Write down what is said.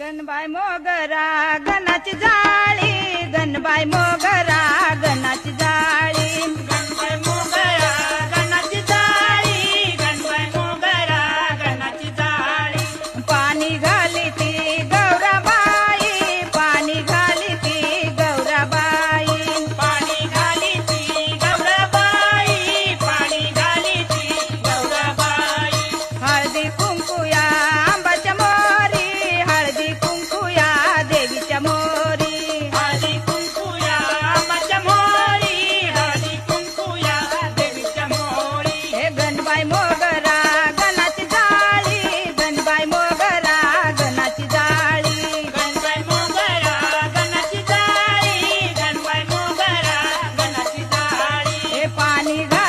गणबाई मोगरा गणाची जाळी गणबाई मोगरा Alida.